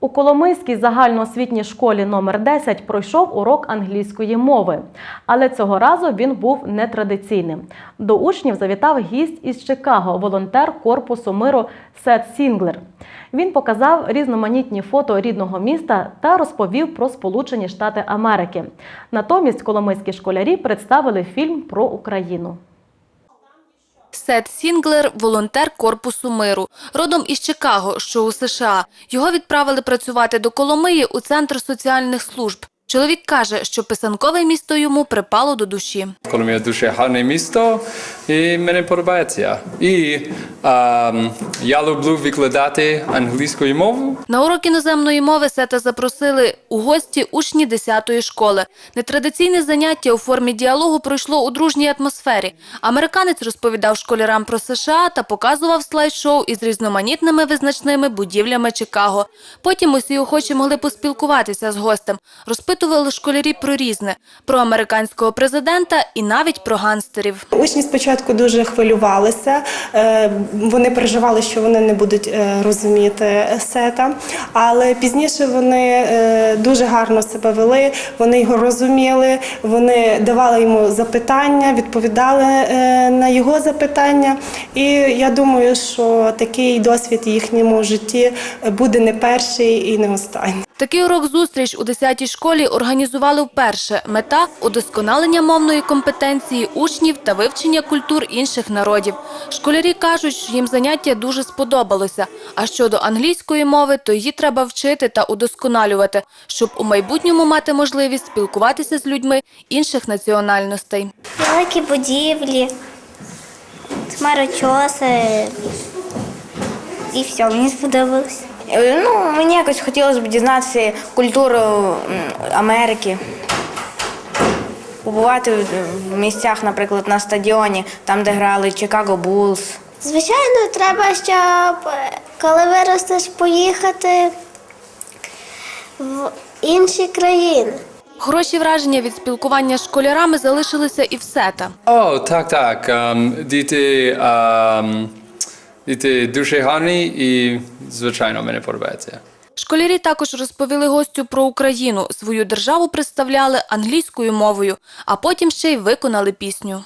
У Коломийській загальноосвітній школі номер 10 пройшов урок англійської мови, але цього разу він був нетрадиційним. До учнів завітав гість із Чикаго, волонтер корпусу миру Сет Сінглер. Він показав різноманітні фото рідного міста та розповів про Сполучені Штати Америки. Натомість коломийські школярі представили фільм про Україну. Сет Сінглер – волонтер Корпусу миру. Родом із Чикаго, що у США. Його відправили працювати до Коломиї у Центр соціальних служб. Чоловік каже, що писанкове місто йому припало до душі. Коломия дуже гарне місто і мені подобається. І ем, я люблю викладати англійською мовою. На урок іноземної мови Сета запросили у гості учні 10-ї школи. Нетрадиційне заняття у формі діалогу пройшло у дружній атмосфері. Американець розповідав школярам про США та показував слайд-шоу із різноманітними визначними будівлями Чикаго. Потім усі охочі могли поспілкуватися з гостем. Розпитували школярі про різне – про американського президента і навіть про гангстерів. Учні спочатку дуже хвилювалися, е, вони переживали, що вони не будуть е, розуміти сета, але пізніше вони е, дуже гарно себе вели, вони його розуміли, вони давали йому запитання, відповідали на його запитання. І я думаю, що такий досвід їхньому житті буде не перший і не останній. Такий урок-зустріч у 10-й школі організували вперше. Мета – удосконалення мовної компетенції учнів та вивчення культур інших народів. Школярі кажуть, що їм заняття дуже сподобалося. А щодо англійської мови, то її треба вчити та удосконалювати, щоб у майбутньому мати можливість спілкуватися з людьми інших національностей. Великі будівлі, хмарочоси. І все, мені сподобалось. Е, Ну, мені якось хотілося б дізнатися культуру Америки. Побувати в- місцях, наприклад, на стадіоні, там, де грали Чикаго Булс. Звичайно, треба, щоб е, коли виростеш, поїхати в інші країни. Хороші враження від спілкування з школярами залишилися і в сета. О, так, так. Ем, діти, ем, діти дуже гарні і, звичайно, мені подобається. Школярі також розповіли гостю про Україну. Свою державу представляли англійською мовою, а потім ще й виконали пісню.